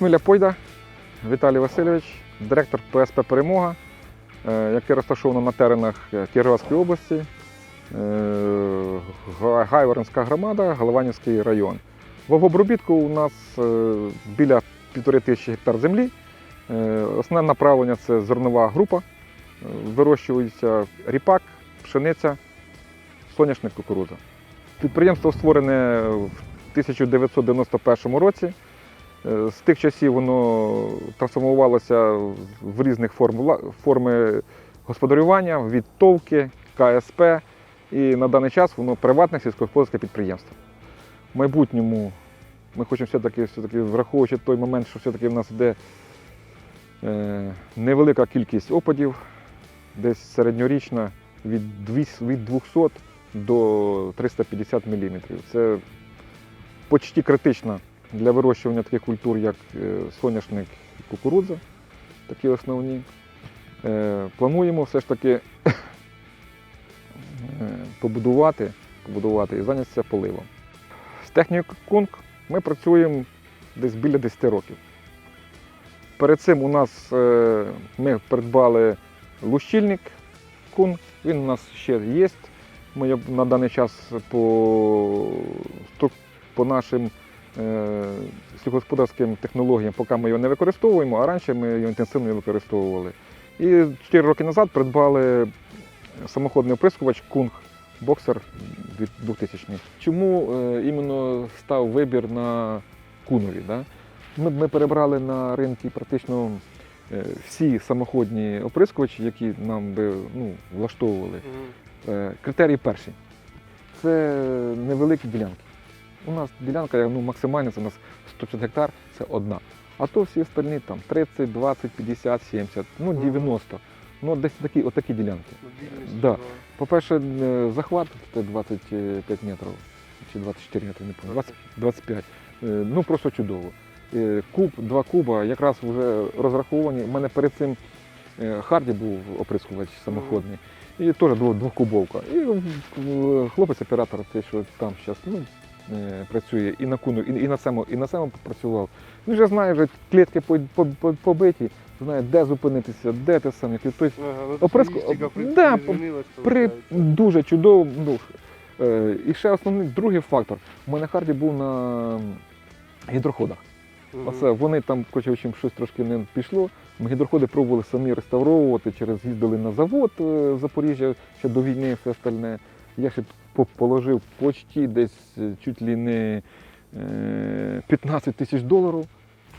Хмиля Пойда Віталій Васильович, директор ПСП Перемога, е, яке розташовано на теренах е, Кіровоградської області, е, Гайворонська громада, Голованівський район. В обробітку у нас біля півтори тисячі гектар землі. Основне направлення це зернова група. Вирощується ріпак, пшениця, соняшник, кукурудза. Підприємство створене в 1991 році. Е, З тих часів воно трансформувалося в різних форм, форми господарювання, від ТОВки, КСП. І на даний час воно приватне сільськогосподарське підприємство. В майбутньому ми хочемо все-таки, все-таки враховуючи той момент, що все-таки в нас йде е, невелика кількість опадів, десь середньорічна від 200 до 350 мм. Це почти критично для вирощування таких культур, як е, соняшник і кукурудза, такі основні. Е, Плануємо все ж таки е, побудувати, побудувати і зайнятися поливом. З технікою Кунг ми працюємо десь біля 10 років. Перед цим у нас ми придбали лущильник Кунг, він у нас ще є. Ми на даний час по, по нашим сільськогосподарським технологіям, поки ми його не використовуємо, а раніше ми його інтенсивно використовували. І 4 роки назад придбали самоходний оприскувач Кунг Боксер 2000. Чому е, іменно став вибір на Кунові? Да? Ми, ми перебрали на ринку практично е, всі самоходні оприскувачі, які нам би ну, влаштовували. Е, Критерій перший це невеликі ділянки. У нас ділянка ну, максимальна, це у нас 150 гектар, це одна. А то всі остальні там 30, 20, 50, 70, ну 90. Ну, десь такі, отакі ділянки. Да. По-перше, е, захват це 25 метрів чи 24 метри, не пам'ятаю, 25. Е, Ну просто чудово. Е, Куб, два куба якраз вже розраховані. У мене перед цим Харді був оприскувач самоходний. І теж двох- двохкубовка. І хлопець-оператор, той, що там зараз ну, працює і на куну, і, і на цьому, і на цьому працював. Він вже знає, вже клітки по- по- по- побиті, знає, де зупинитися, де те саме. Тобто Ага, ну, Оприску- да, при дуже чудово. Ну, е, і ще основний другий фактор. У мене Харді був на гідроходах. Мгм. Оце вони там, хоча чим щось трошки не пішло. Ми гідроходи пробували самі реставровувати, через їздили на завод е, в Запоріжжя ще до війни, все остальне. Я ще положив почти десь е, чуть ли не е, 15 тисяч доларів.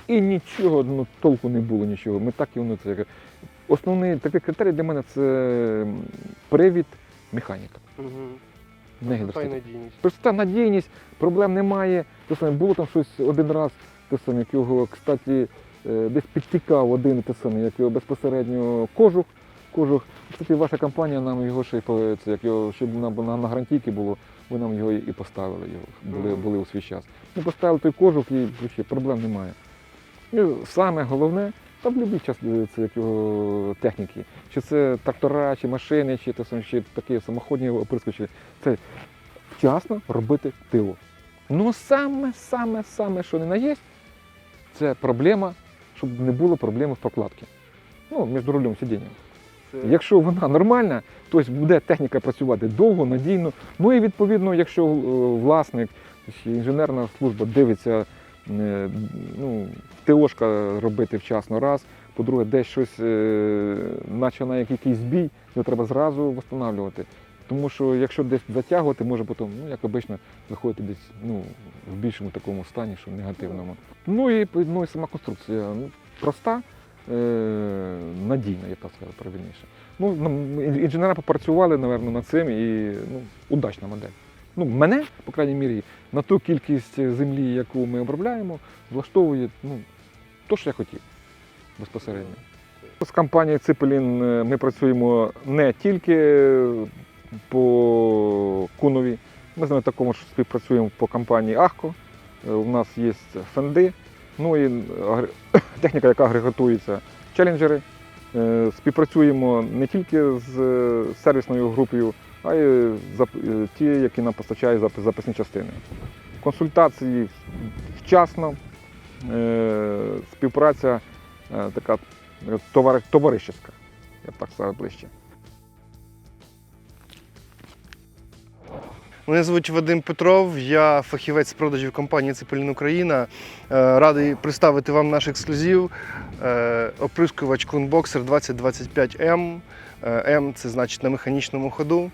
І нічого, ну, толку не було нічого. Ми так і воно це. Основний такий критерій для мене це привід механіка. Мгм. Не надійність. Проста надійність, проблем немає. Те саме, було там щось один раз, те саме, як його, кстати, е, десь підтікав один те саме, як його безпосередньо кожух. Кожух. Кстати, ваша компанія нам його ще й це, як його щоб на, на, на гарантійки було, ви нам його і поставили. Його, були, були у свій час. Ми поставили той кожух і взагалі, проблем немає. І саме головне, та в будь-який час е, це як його техніки. Чи це трактора, чи машини, чи, те чи такі самоходні оприскувачі. Це вчасно робити тилу. Ну саме, саме, саме, що не на є, це проблема, щоб не було проблеми в прокладці. Ну, між рулем сидінням. Якщо вона нормальна, то буде техніка працювати довго, надійно. Ну і відповідно, якщо е, власник інженерна служба дивиться, е, ну, ТОшка робити вчасно раз. По-друге, десь щось е, починає якийсь збій, його треба зразу встановлювати. Тому що якщо десь затягувати, може потім, ну як обично, виходити десь ну, в більшому такому стані, що негативному. Ну і, ну, і сама конструкція ну, проста, е, надійна, я так сказав правильніше. Ну, інженери попрацювали, напевно, над цим і ну, удачна модель. Ну, мене, по крайній мірі, на ту кількість землі, яку ми обробляємо, влаштовує ну, то, що я хотів безпосередньо. З компанією Ципелін е, ми працюємо не тільки по Кунові, ми з ними також співпрацюємо по компанії Ахко. Е, У нас є фенди, ну і техніка, яка агрегатується, челенджери. Е, Співпрацюємо не тільки з е, сервісною групою, а й е, ті, які нам постачають зап- запасні частини. Консультації вчасно, співпраця така е, я б так сказав ближче. Мене звуть Вадим Петров, я фахівець з продажів компанії Цепелін Україна. Е, Радий представити вам наш ексклюзив. Е, Оприскувач Кунбоксер 2025М. Е, М це значить на механічному ходу.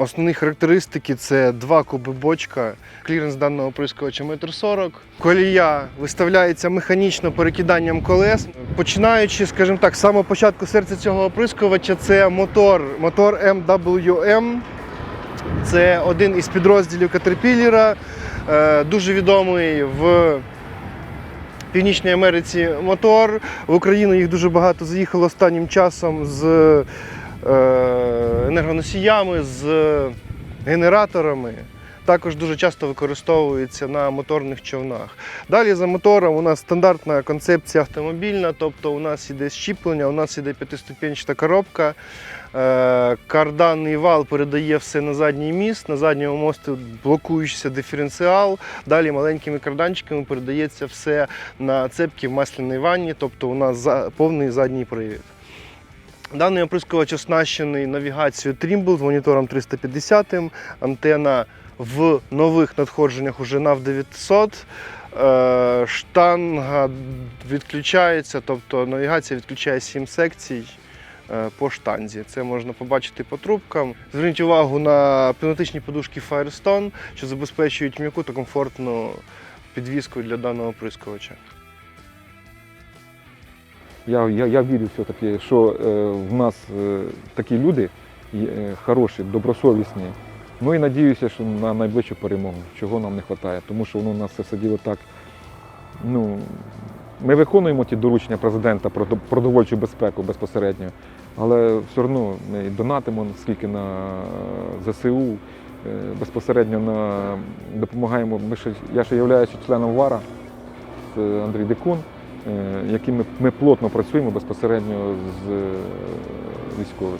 Основні характеристики це два куби бочка, кліренс даного оприскувача 1,40 м. Колія виставляється механічно перекиданням колес. Починаючи, скажімо так, з самого початку серця цього оприскувача, це мотор, мотор MWM. Це один із підрозділів Caterpillar, е, дуже відомий в Північній Америці мотор. В Україну їх дуже багато заїхало останнім часом з е, енергоносіями, з генераторами. Також дуже часто використовується на моторних човнах. Далі за мотором у нас стандартна концепція автомобільна, тобто у нас іде щіплення, у нас іде п'ятиступенчата коробка. Е, Карданний вал передає все на задній міст, на задньому мосту блокуючийся диференціал. Далі маленькими карданчиками передається все на цепки в масляній ванні, тобто у нас повний задній привід. Даний оприскувач оснащений навігацією Trimble з монітором 350, антена в нових надходженнях уже NAV 900. Е, Штанга відключається, тобто навігація відключає 7 секцій е, по штанзі. Це можна побачити по трубкам. Зверніть увагу на пневматичні подушки Firestone, що забезпечують м'яку та комфортну підвіску для даного оприскувача. Я, я, я вірю все-таки, що е, в нас е, такі люди е, хороші, добросовісні. Ну і надіюся, що на найближчу перемогу, чого нам не вистачає, тому що воно у нас все діло так. Ну, ми виконуємо ті доручення президента про продовольчу безпеку безпосередньо, але все одно ми донатимо скільки на ЗСУ, е, безпосередньо на, допомагаємо. Ми ще, я ще являюся членом ВАРа, це Андрій Декун, е, яким ми, ми плотно працюємо безпосередньо з е, військовими.